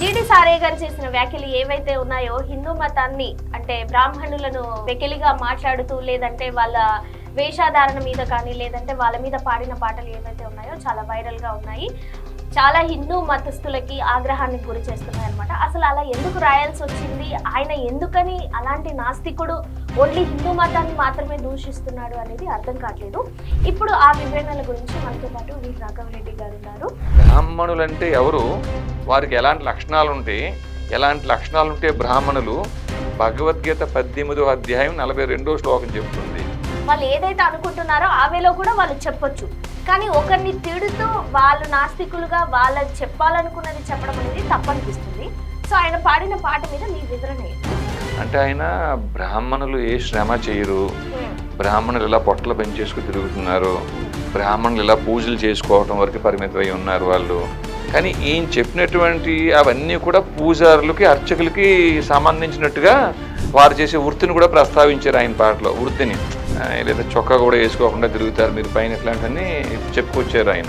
జీడి సారే గారు చేసిన వ్యాఖ్యలు ఏవైతే ఉన్నాయో హిందూ మతాన్ని అంటే బ్రాహ్మణులను వెకిలిగా మాట్లాడుతూ లేదంటే వాళ్ళ వేషాధారణ మీద కానీ లేదంటే వాళ్ళ మీద పాడిన పాటలు ఏవైతే ఉన్నాయో చాలా వైరల్గా ఉన్నాయి. చాలా హిందూ మతస్థులకి ఆగ్రహానికి గురి చేస్తున్నాయి అనమాట అసలు అలా ఎందుకు రాయాల్సి వచ్చింది? ఆయన ఎందుకని అలాంటి నాస్తికుడు ఓన్లీ హిందూ మతాన్ని మాత్రమే దూషిస్తున్నాడు అనేది అర్థం కావట్లేదు ఇప్పుడు ఆ వివరణల గురించి మనతో పాటు వి. రాఘవరెడ్డి గారు ఉన్నారు. బ్రాహ్మణులంటే ఎవరు? వారికి ఎలాంటి లక్షణాలు ఉంటాయి ఎలాంటి లక్షణాలు ఉంటే బ్రాహ్మణులు భగవద్గీత పద్దెనిమిదో అధ్యాయం నలభై రెండో శ్లోకం చెప్తుంది. వాళ్ళు ఏదైతే అనుకుంటున్నారో ఆ వేలో కూడా వాళ్ళు చెప్పొచ్చు. కానీ ఒకరిని తిడుతూ వాళ్ళు నాస్తికులుగా వాళ్ళ చెప్పాలనుకున్నది చెప్పడం అనేది తప్పనిపిస్తుంది. సో ఆయన పాడిన పాట మీద మీ వివరణ? అంటే ఆయన బ్రాహ్మణులు ఏ శ్రమ చేయరు. బ్రాహ్మణులు ఇలా పొట్టలు పెంచేసుకు తిరుగుతున్నారు. బ్రాహ్మణులు ఇలా పూజలు చేసుకోవడం వరకు పరిమితమై ఉన్నారు వాళ్ళు. కానీ ఈయన చెప్పినటువంటి అవన్నీ కూడా పూజారులకి అర్చకులకి సంబంధించినట్టుగా వారు చేసే వృత్తిని కూడా ప్రస్తావించారు ఆయన పాటలో వృత్తిని. లేదా చొక్కా కూడా వేసుకోకుండా తిరుగుతారు మీరు పైన ఇట్లాంటివన్నీ చెప్పుకొచ్చారు ఆయన.